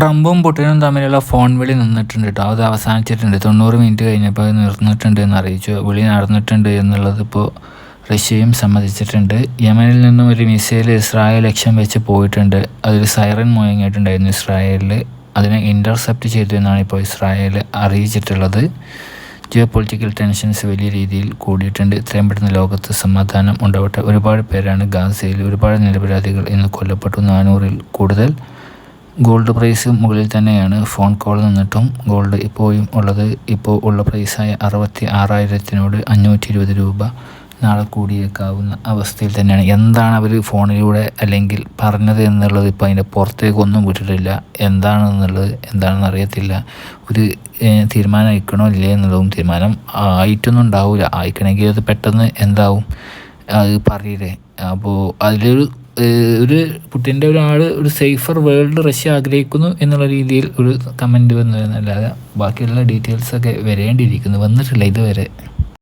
ട്രംപും പുടിനും തമ്മിലുള്ള ഫോൺ വിളി നിന്നിട്ടുണ്ട് കേട്ടോ അത് അവസാനിച്ചിട്ടുണ്ട്. തൊണ്ണൂറ് മിനിറ്റ് കഴിഞ്ഞപ്പോൾ അത് നിർന്നിട്ടുണ്ട് എന്ന് അറിയിച്ചു. വിളി നടന്നിട്ടുണ്ട് എന്നുള്ളത് ഇപ്പോൾ റഷ്യയും സമ്മതിച്ചിട്ടുണ്ട്. യമനിൽ നിന്നും ഒരു മിസൈൽ ഇസ്രായേൽ ലക്ഷ്യം വെച്ച് പോയിട്ടുണ്ട്. അതിൽ സൈറൻ മുഴങ്ങിയിട്ടുണ്ടായിരുന്നു ഇസ്രായേലിൽ അതിനെ ഇന്റർസെപ്റ്റ് ചെയ്തു എന്നാണ് ഇപ്പോൾ ഇസ്രായേൽ അറിയിച്ചിട്ടുള്ളത്. ജിയോ പൊളിറ്റിക്കൽ ടെൻഷൻസ് വലിയ രീതിയിൽ കൂടിയിട്ടുണ്ട്. ഇത്രയും പെട്ടെന്ന് ലോകത്ത് സമാധാനം ഉണ്ടാവട്ടെ. ഒരുപാട് പേരാണ് ഗാസയിൽ ഒരുപാട് നിരപരാധികൾ ഇന്ന് കൊല്ലപ്പെട്ടു. നാനൂറിൽ കൂടുതൽ. ഗോൾഡ് പ്രൈസ് മുകളിൽ തന്നെയാണ് ഫോൺ കോൾ നിന്നിട്ടും ഗോൾഡ് ഇപ്പോഴും ഉള്ളത്. ഇപ്പോൾ ഉള്ള പ്രൈസായ അറുപത്തി ആറായിരത്തിനോട് അഞ്ഞൂറ്റി ഇരുപത് രൂപ നാളെ കൂടിയേക്കാവുന്ന അവസ്ഥയിൽ തന്നെയാണ്. എന്താണ് അവർ ഫോണിലൂടെ അല്ലെങ്കിൽ പറഞ്ഞത് എന്നുള്ളത് ഇപ്പോൾ അതിന്റെ പുറത്തേക്കൊന്നും വിട്ടിട്ടില്ല. എന്താണെന്നുള്ളത് എന്താണെന്ന് അറിയത്തില്ല. ഒരു തീരുമാനം അയക്കണോ ഇല്ലേ എന്നുള്ളതും തീരുമാനം ആയിട്ടൊന്നും ഉണ്ടാവില്ല അയക്കണമെങ്കിൽ അത് പെട്ടെന്ന് എന്താവും? അത് പറയില്ലേ? അപ്പോൾ അതിലൊരു ഒരു പുട്ടിന്റെ ഒരാൾ ഒരു സേഫർ വേൾഡ് റഷ്യ ആഗ്രഹിക്കുന്നു എന്നുള്ള രീതിയിൽ ഒരു കമന്റ് വന്നു വന്നതല്ലാതെ ബാക്കിയുള്ള ഡീറ്റെയിൽസൊക്കെ വരേണ്ടിയിരിക്കുന്നു. വന്നിട്ടില്ല ഇതുവരെ.